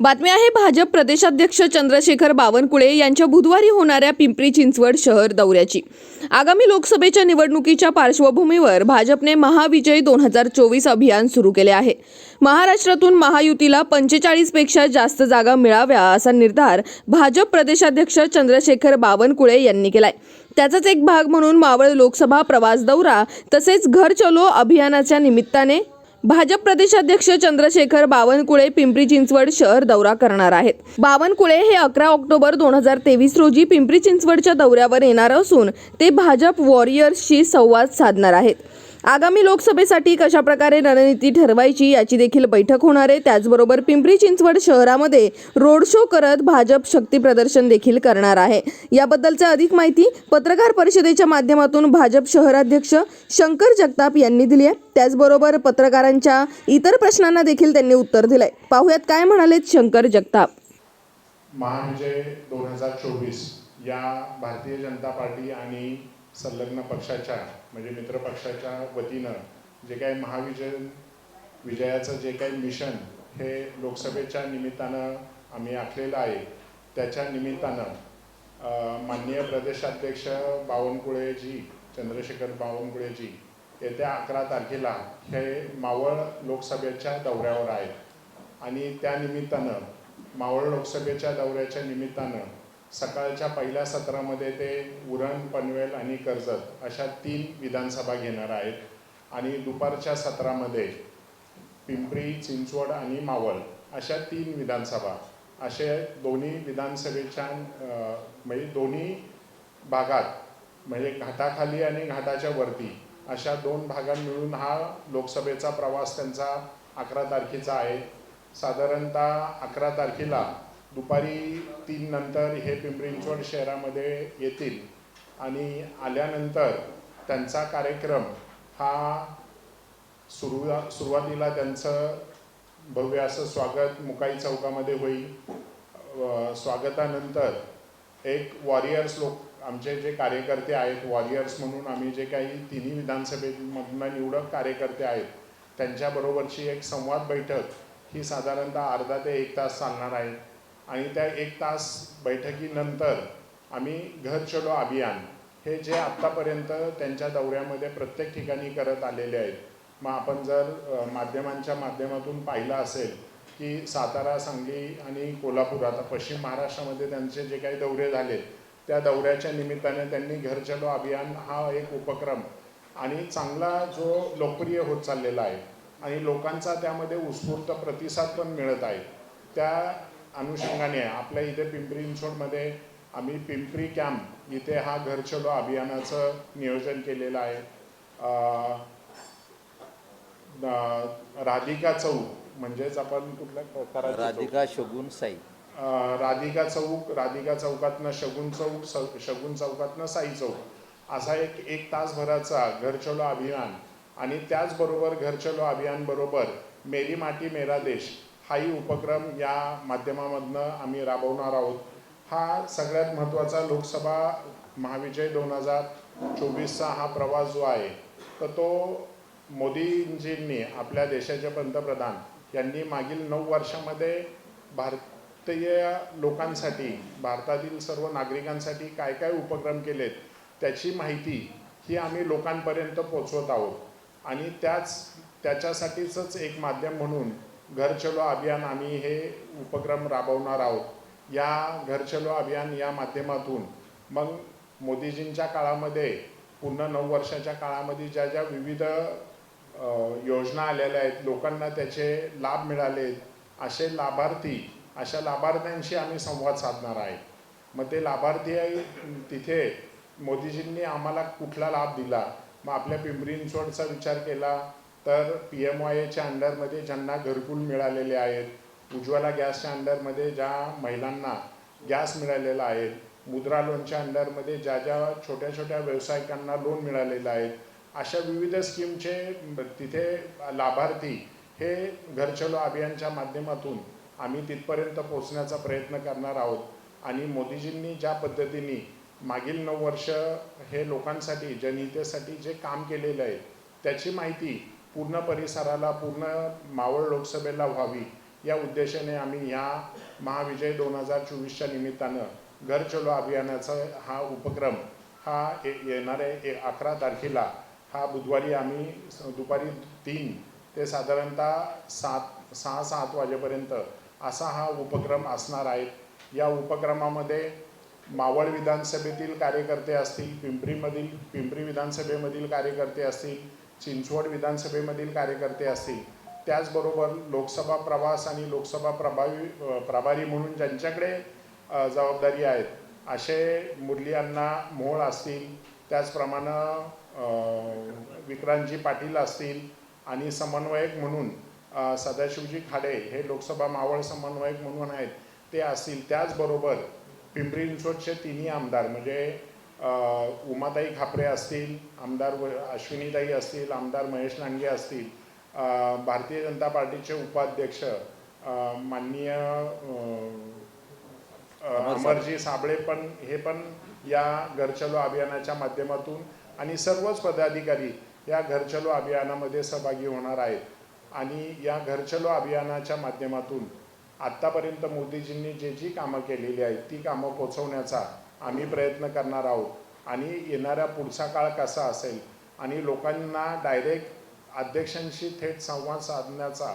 बातमी आहे भाजप प्रदेशाध्यक्ष चंद्रशेखर बावनकुळे यांच्या बुधवारी होणाऱ्या पिंपरी चिंचवड शहर दौऱ्याची. आगामी लोकसभेच्या निवडणुकीच्या पार्श्वभूमीवर भाजपने महाविजय दोन हजार चोवीस अभियान सुरू केले आहे. महाराष्ट्रातून महायुतीला पंचेचाळीसपेक्षा जास्त जागा मिळाव्या असा निर्धार भाजप प्रदेशाध्यक्ष चंद्रशेखर बावनकुळे यांनी केलाय. त्याचाच एक भाग म्हणून मावळ लोकसभा प्रवास दौरा तसेच घर चलो अभियानाच्या निमित्ताने भाजप प्रदेशाध्यक्ष चंद्रशेखर बावनकुळे पिंपरी चिंचवड शहर दौरा करणार आहेत. बावनकुळे हे अकरा ऑक्टोबर दोन हजार तेवीस रोजी पिंपरी चिंचवडच्या दौऱ्यावर येणार असून ते भाजप वॉरियर्सशी संवाद साधणार आहेत. आगामी लोकसभेसाठी कशा प्रकारे रणनीती ठरवायची याची देखील बैठक होणार आहे. त्याचबरोबर पिंपरी चिंचवड शहरामध्ये रोड शो करत भाजप शक्ती प्रदर्शन देखील करणार आहे. याबद्दलचा अधिक माहिती पत्रकार परिषदेच्या माध्यमातून भाजप शहराध्यक्ष शंकर जगताप यांनी दिली आहे. त्याचबरोबर पत्रकारांच्या इतर प्रश्नांना देखील त्यांनी उत्तर दिलंय. पाहुयात काय म्हणालेत शंकर जगताप. महाविजय दोन हजार चोवीस या भारतीय जनता पार्टी आणि संलग्न पक्षाच्या म्हणजे मित्र पक्षाच्या वतीनं जे काही महाविजय विजयाचं जे काही मिशन हे लोकसभेच्या निमित्तानं आम्ही आखलेलं आहे. त्याच्या निमित्तानं माननीय प्रदेशाध्यक्ष बावनकुळेजी चंद्रशेखर बावनकुळेजी येत्या अकरा तारखेला हे मावळ लोकसभेच्या दौऱ्यावर आहेत. आणि त्या निमित्तानं मावळ लोकसभेच्या दौऱ्याच्या निमित्तानं सकाळच्या पहिल्या सत्रामध्ये ते उरण पनवेल आणि कर्जत अशा तीन विधानसभा घेणार आहेत. आणि दुपारच्या सत्रामध्ये पिंपरी चिंचवड आणि मावळ अशा तीन विधानसभा असे दोन्ही विधानसभेच्या म्हणजे दोन्ही भागात म्हणजे घाटाखाली आणि घाटाच्या वरती अशा दोन भागात मिळून हा लोकसभेचा प्रवास त्यांचा अकरा तारखेचा आहे. साधारणतः अकरा तारखेला दुपारी तीन नंतर हे पिंपरी चिंचवड शहरामध्ये येतील. आणि आल्यानंतर त्यांचा कार्यक्रम हा सुरू सुरुवातीला त्यांचं भव्य असं स्वागत मुकाई चौकामध्ये होईल. स्वागतानंतर एक वॉरियर्स लोक आमचे जे कार्यकर्ते आहेत वॉरियर्स म्हणून आम्ही जे काही तिन्ही विधानसभेमधनं निवडक कार्यकर्ते आहेत त्यांच्याबरोबरची एक संवाद बैठक ही साधारणतः अर्धा ते एक तास चालणार आहे. आणि त्या एक तास बैठकीनंतर आम्ही घर चलो अभियान हे जे आत्तापर्यंत त्यांच्या दौऱ्यामध्ये प्रत्येक ठिकाणी करत आलेले आहेत. मग आपण जर माध्यमांच्या माध्यमातून पाहिलं असेल की सातारा सांगली आणि कोल्हापूर आता पश्चिम महाराष्ट्रामध्ये त्यांचे जे काही दौरे झाले त्या दौऱ्याच्या निमित्ताने त्यांनी घर चलो अभियान हा एक उपक्रम आणि चांगला जो लोकप्रिय होत चाललेला आहे. आणि लोकांचा त्यामध्ये उत्स्फूर्त प्रतिसाद पण मिळत आहे. त्या अनुषंगाने आपल्या इथे पिंपरी चिंचवडमध्ये आम्ही पिंपरी कॅम्प इथे हा घर चलो अभियानाचं नियोजन केलेलं आहे. राधिका चौक म्हणजेच आपण कुठल्या? राधिका शगुन साई. राधिका चौक राधिका चौकातनं शगुन चौक स- शगुन चौकातनं साई चौक. असा एक एक तासभराचा घर चलो अभियान. आणि त्याचबरोबर घर चलो अभियान बरोबर मेरी माटी मेरा देश हाही उपक्रम या माध्यमामधनं आम्ही राबवणार आहोत. हा सगळ्यात महत्त्वाचा लोकसभा महाविजय दोन हजार चोवीसचा हा प्रवास जो आहे तर तो मोदीजींनी आपल्या देशाचे पंतप्रधान यांनी मागील नऊ वर्षामध्ये भारतीय लोकांसाठी भारतातील सर्व नागरिकांसाठी काय काय उपक्रम केलेत त्याची माहिती ही आम्ही लोकांपर्यंत पोचवत आहोत. आणि त्याच त्याच्यासाठीचंच एक माध्यम म्हणून घर चलो अभियान आम्ही हे उपक्रम राबवणार आहोत. या घर चलो अभियान या माध्यमातून मग मोदीजींच्या काळामध्ये पूर्ण नऊ वर्षाच्या काळामध्ये ज्या ज्या विविध योजना आलेल्या आहेत लोकांना त्याचे लाभ मिळाले असे लाभार्थी अशा लाभार्थ्यांशी आम्ही संवाद साधणार आहे. मग ते लाभार्थी आहे तिथे मोदीजींनी आम्हाला कुठला लाभ दिला? मग आपल्या पिंपरी चिंचवडचा विचार केला तर पी एम वाय एच्या अंडरमध्ये ज्यांना घरकुल मिळालेले आहेत उज्ज्वला गॅसच्या अंडरमध्ये ज्या महिलांना गॅस मिळालेला आहे मुद्रा लोनच्या अंडरमध्ये ज्या ज्या छोट्या छोट्या व्यावसायिकांना लोन मिळालेलं आहे अशा विविध स्कीमचे तिथे लाभार्थी हे घर चलो अभियानच्या माध्यमातून आम्ही तिथपर्यंत पोहोचण्याचा प्रयत्न करणार आहोत. आणि मोदीजींनी ज्या पद्धतीने मागील नऊ वर्ष हे लोकांसाठी जनहितेसाठी जे काम केलेलं आहे त्याची माहिती पूर्ण परिसराला पूर्ण मावळ लोकसभेला व्हावी या उद्देशाने आम्ही ह्या महाविजय दोन हजार चोवीसच्या निमित्तानं घर चलो अभियानाचा हा उपक्रम हा ये येणाऱ्या ए अकरा तारखेला हा बुधवारी आम्ही स- दुपारी तीन ते साधारणतः सात सहा सात वाजेपर्यंत असा हा उपक्रम असणार आहे. या उपक्रमामध्ये मावळ विधानसभेतील कार्यकर्ते असतील पिंपरीमधील पिंपरी विधानसभेमधील कार्यकर्ते असतील चिंचवड विधानसभेमधील कार्यकर्ते असतील त्याचबरोबर लोकसभा प्रवास आणि लोकसभा प्रभावी प्रभारी म्हणून ज्यांच्याकडे जबाबदारी आहेत असे मुरली अण्णा मोहोळ असतील त्याचप्रमाणे विक्रांतजी पाटील असतील आणि समन्वयक म्हणून सदाशिवजी खाडे हे लोकसभा मावळ समन्वयक म्हणून आहेत ते असतील. त्याचबरोबर पिंपरी चिंचवडचे तिन्ही आमदार म्हणजे उमाताई खापरे असतील आमदार व- अश्विनीताई असतील आमदार महेश लांडगे असतील भारतीय जनता पार्टीचे उपाध्यक्ष माननीय अमरजी साबळे पण हे पण या घर चलो अभियानाच्या माध्यमातून आणि सर्वच पदाधिकारी या घर चलो अभियानामध्ये सहभागी होणार आहेत. आणि या घर चलो अभियानाच्या माध्यमातून आत्तापर्यंत मोदीजींनी जे जी कामं केलेली आहेत ती कामं पोचवण्याचा आम्ही प्रयत्न करणार आहोत. आणि येणारा पुढचा काळ कसा असेल? आणि लोकांना डायरेक्ट अध्यक्षांशी थेट संवाद साधण्याचा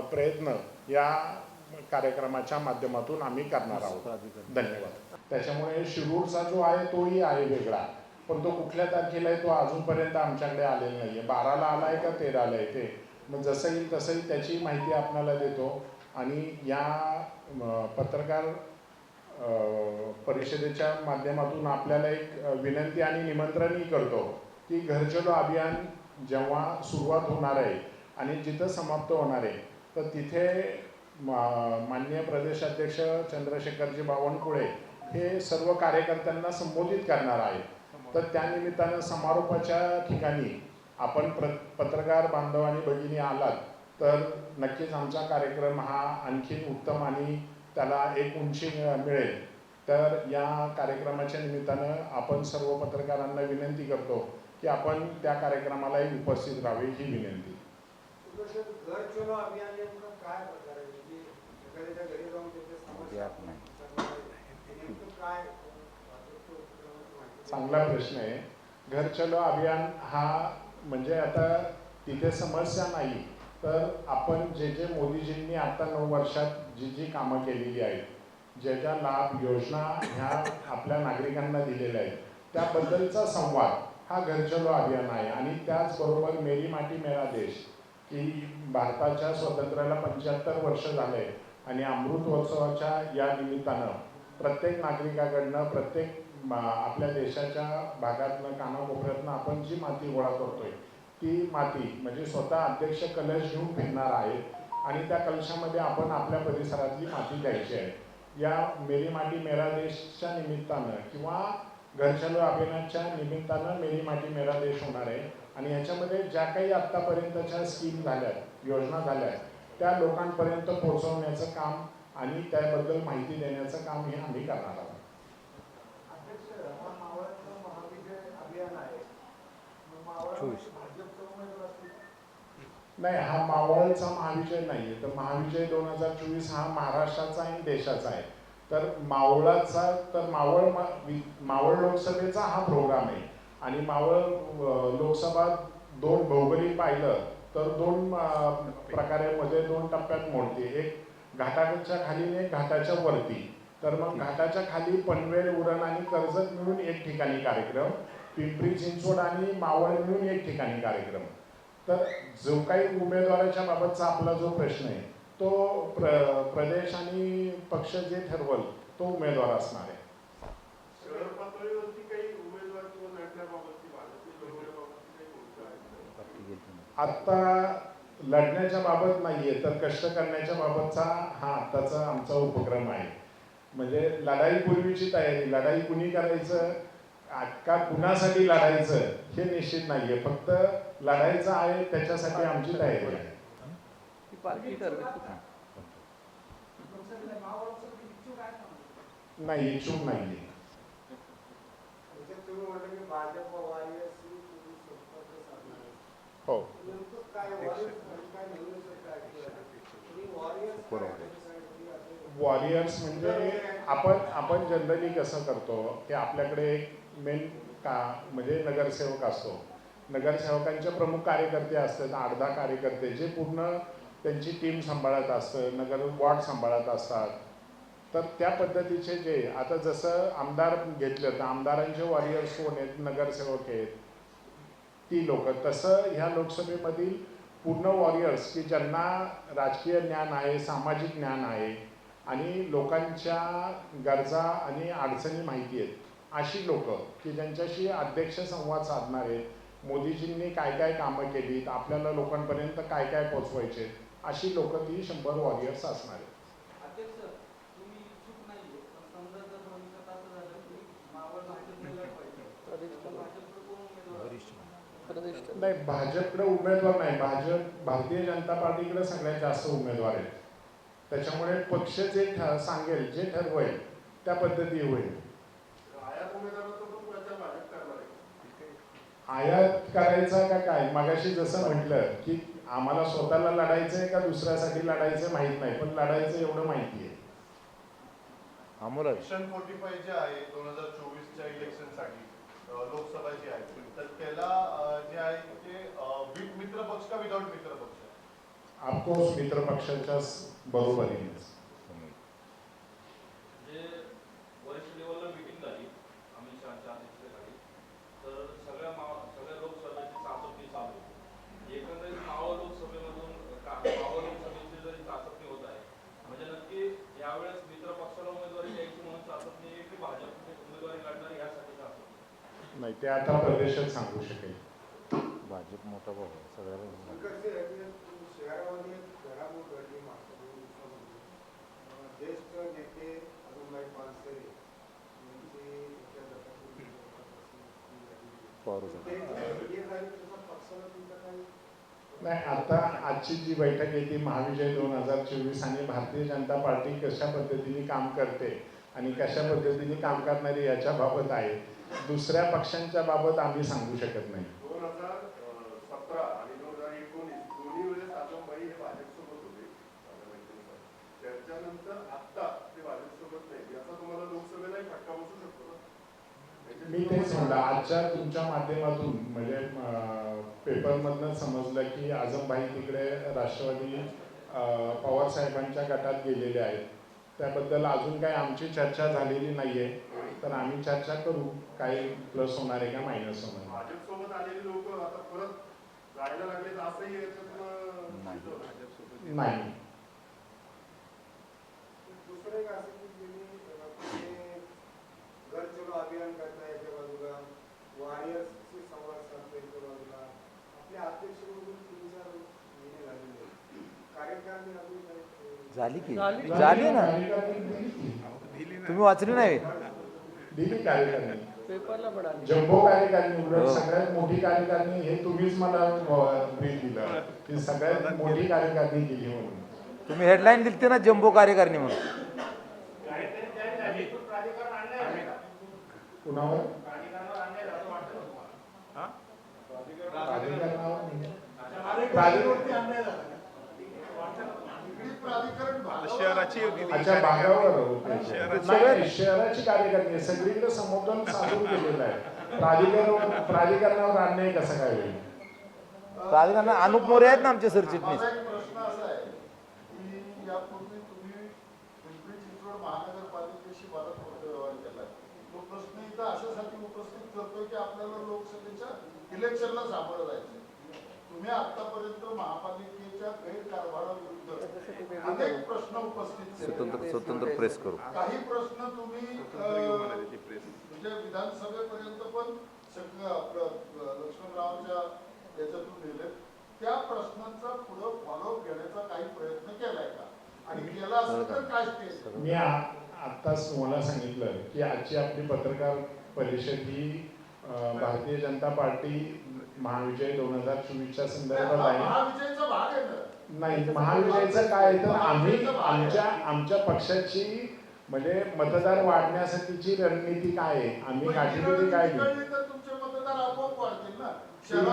प्रयत्न या कार्यक्रमाच्या माध्यमातून आम्ही करणार आहोत. धन्यवाद. त्याच्यामुळे शिरूरचा जो आहे तोही आहे वेगळा. पण तो कुठल्या तारखेला आहे तो अजूनपर्यंत आमच्याकडे आलेला नाही आहे बाराला आला आहे का तेराला आहे ते. मग जसं येईल तसंही त्याची माहिती आपल्याला देतो. आणि या पत्रकार परिषदेच्या माध्यमातून आपल्याला एक विनंती आणि निमंत्रणही करतो की घरचलो अभियान जेव्हा सुरुवात होणार आहे आणि जिथं समाप्त होणार आहे तर तिथे मा- माननीय प्रदेशाध्यक्ष चंद्रशेखरजी बावनकुळे हे सर्व कार्यकर्त्यांना संबोधित करणार आहेत. तर त्यानिमित्तानं समारोपाच्या ठिकाणी आपण प्र पत्रकार बांधव आणि भगिनी आलात तर नक्कीच आमचा कार्यक्रम हा आणखीन उत्तम आणि त्याला एक उंची मिळेल. तर या कार्यक्रमाच्या निमित्तानं आपण सर्व पत्रकारांना विनंती करतो की आपण त्या कार्यक्रमालाही उपस्थित राहावे ही विनंती. तुझं घर चलो अभियान नेमकं काय प्रकार आहे? म्हणजे चांगला प्रश्न आहे. घर चलो अभियान हा म्हणजे आता तिथे समस्या नाही. तर आपण जे जे मोदीजींनी आता नऊ वर्षात जी जी कामं केलेली आहेत ज्या ज्या लाभ योजना ह्या आपल्या नागरिकांना दिलेल्या आहेत त्याबद्दलचा संवाद हा घरचलो अभियान आहे. आणि त्याचबरोबर मेरी माटी मेरा देश की भारताच्या स्वातंत्र्याला पंच्याहत्तर वर्ष झाले आणि अमृतोत्सवाच्या या निमित्तानं प्रत्येक नागरिकाकडनं प्रत्येक आपल्या देशाच्या भागातनं कानाकोपऱ्यातनं आपण जी माती गोळा करतोय ती माती म्हणजे स्वतः अध्यक्ष कलश घेऊन फिरणार आहेत आणि त्या कलशामध्ये आपण आपल्या परिसरातली माती द्यायची आहे. या मेरी माटी मेरा देशच्या निमित्तानं किंवा घरचलो अभियानाच्या निमित्तानं मेरी माटी मेरा देश होणार आहे. आणि ह्याच्यामध्ये ज्या काही आत्तापर्यंतच्या स्कीम झाल्यात योजना झाल्यात त्या लोकांपर्यंत पोहोचवण्याचं काम आणि त्याबद्दल माहिती देण्याचं काम हे आम्ही करणार आहोत. अध्यक्ष हा मावळाचं महाविजय अभियान आहे मग मावळामध्ये भाजपचा उमेदवार असतील नाही हा मावळचा महाविजय नाही आहे तर महाविजय दोन हजार चोवीस हा महाराष्ट्राचा आणि देशाचा आहे. तर मावळाचा तर मावळ मा- वि- मावळ लोकसभेचा हा प्रोग्राम आहे. आणि मावळ लोकसभा दोन भौगोलिक पाहिलं तर दोन प्रकारे मध्ये दोन टप्प्यात मोडते. एक घाटाच्या खाली एक घाटाच्या वरती. तर मग घाटाच्या खाली पनवेल उरण आणि कर्जत मिळून एक ठिकाणी कार्यक्रम पिंपरी चिंचवड आणि मावळ मिळून एक ठिकाणी कार्यक्रम. तर जो काही उमेदवाराच्या बाबतचा आपला जो प्रश्न आहे तो प्र प्रदेश आणि पक्ष जे ठरवल तो उमेदवार असणार आहे. आत्ता लढण्याच्या बाबत नाहीये तर कष्ट करण्याच्या बाबतचा हा आत्ताचा आमचा उपक्रम आहे. म्हणजे लढाई पूर्वीची तयारी लढाई कुणी करायचं का कुणासाठी लढायचं हे निश्चित नाहीये. फक्त लढायचं आहे त्याच्यासाठी आमची तयारी आहे. इच्छुक नाही इच्छुक आहे. हो. म्हणजे वॉरियर्स म्हणजे आपण आपण जनरली कसं करतो की आपल्याकडे एक मेन का म्हणजे नगरसेवक असतो नगरसेवकांचे प्रमुख कार्यकर्ते असतात आठ दहा कार्यकर्ते जे पूर्ण त्यांची टीम सांभाळत असतं नगर वॉर्ड सांभाळत असतात. तर त्या पद्धतीचे जे आता जसं आमदार घेतलं तर आमदारांचे वॉरियर्स कोण आहेत? नगरसेवक आहेत. ती लोक. तसं ह्या लोकसभेमधील पूर्ण वॉरियर्स की ज्यांना राजकीय ज्ञान आहे सामाजिक ज्ञान आहे आणि लोकांच्या गरजा आणि अडचणी माहिती आहेत. अशी लोक की ज्यांच्याशी अध्यक्ष संवाद साधणार आहेत मोदीजींनी काय काय कामं केलीत आपल्याला लोकांपर्यंत काय काय पोचवायचे अशी लोक ती शंभर वॉरियर्स असणार. आहेत नाही भाजपकडे उमेदवार नाही. भाजप भारतीय जनता पार्टीकडे सगळ्यात जास्त उमेदवार आहेत. त्याच्यामुळे पक्ष जे ठ सांगेल जे ठरवेल त्या पद्धती होईल आयात उमेदवाराचा पण प्रचार भाजप करणार आहे आयात करायचा का काय? मगाशी जसं म्हटलं की आम्हाला स्वतःला लढायचं आहे का दुसऱ्यासाठी लढायचं माहीत नाही पण लढायचं एवढं माहिती आहे. अमोल. मिशन फोर्टी फाईव्ह जे आहे दोन हजार चोवीसच्या इलेक्शनसाठी लोकसभा जी आहे तर त्याला जे आहे ते विथ मित्र पक्ष का विदाउट मित्र पक्ष? ऑफकोर्स मित्र पक्षाच्या बरोबरीनेच. नाही ते आता प्रदेशच सांगू शकेल. भाजप मोठा भाऊ आहे नाही आता आजची जी बैठक आहे ती महाविजय दोन हजार चोवीस आणि भारतीय जनता पार्टी कशा पद्धतीने काम करते आणि कशा पद्धतीने काम करणारी याच्या बाबत आहे. दुसऱ्या पक्षांच्या बाबत आम्ही सांगू शकत नाही. मी तेच म्हणलं आजच्या तुमच्या माध्यमातून म्हणजे पेपरमधनं समजलं की आझमभाई तिकडे राष्ट्रवादी पवार साहेबांच्या गटात गेलेले आहेत. त्याबद्दल अजून काही आमची चर्चा झालेली नाहीये. तर आम्ही चर्चा करू काय प्लस होणार आहे का मायनस होणार आहे. भाजपसोबत आलेली लोक आता परत जायला लागले तर असंही याच्यातनं नाही. सिद्ध झाली की? झाली. ना? तुम्ही वाचली नाही? दिली कार्यकारिणी पेपरला पडाली जम्बो कार्यकारिणी उलट हो. सगळ्यात मोठी कार्यकारिणी हे तुम्हीच मला ब्रीफ दिलं. की सगळ्यात मोठी कार्यकारिणी केली म्हणून. तुम्ही हेडलाईन दिली ना जम्बो कार्यकारिणी म्हणून? कुणावर? प्राधिकरणावर नाही. प्राधिकरण शहराची अच्छा भागावर. नाही, शहराची. कार्यकारिणी आहे. सगळीकडे समतोल साधून केलेलं आहे. प्राधिकरण प्राधिकरणावर अन्याय कसा काय होईल? प्राधिकरण अनुप मोरे आहेत ना आमचे सरचिटणीस प्रश्न असा आहे की यापूर्वी तुम्ही पिंपरी चिंचवड महानगरपालिकेशी बराच व्यवहार केलाय तो प्रश्न इथं अशासाठी उपस्थित करतोय की आपल्याला लोकसभेच्या इलेक्शनला सामोरं जायचं तुम्ही आतापर्यंत महापालिकेच्या गैरकारभाराविरुद्ध अनेक प्रश्न उपस्थित केले. स्वतंत्र स्वतंत्र प्रेस करू. काही प्रश्न तुम्ही म्हणजे विधानसभेपर्यंत पण लक्ष्मणरावांच्या याच्यातून नेले. त्या प्रश्नांचा पुढं फॉलोअप घेण्याचा काही प्रयत्न केलाय का? आणि केला असेल तर काय स्टेज? मी आ- आत्ताच तुम्हाला सांगितलं की आजची आपली पत्रकार परिषद ही भारतीय जनता पार्टी महाविजय दोन हजार चोवीसच्या संदर्भात आहे. नाही महाविजयचं काय आहे तर आम्ही आमच्या आमच्या पक्षाची म्हणजे मतदार वाढण्यासाठीची रणनीती काय आहे? आम्ही गाठीभेटी काय घेऊ?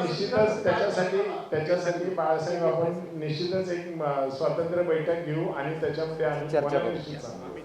निश्चितच त्याच्यासाठी? त्याच्यासाठी बाळासाहेब आपण निश्चितच एक म, स्वातंत्र्य बैठक घेऊ आणि त्याच्यामध्ये आम्ही. निश्चित सांगू.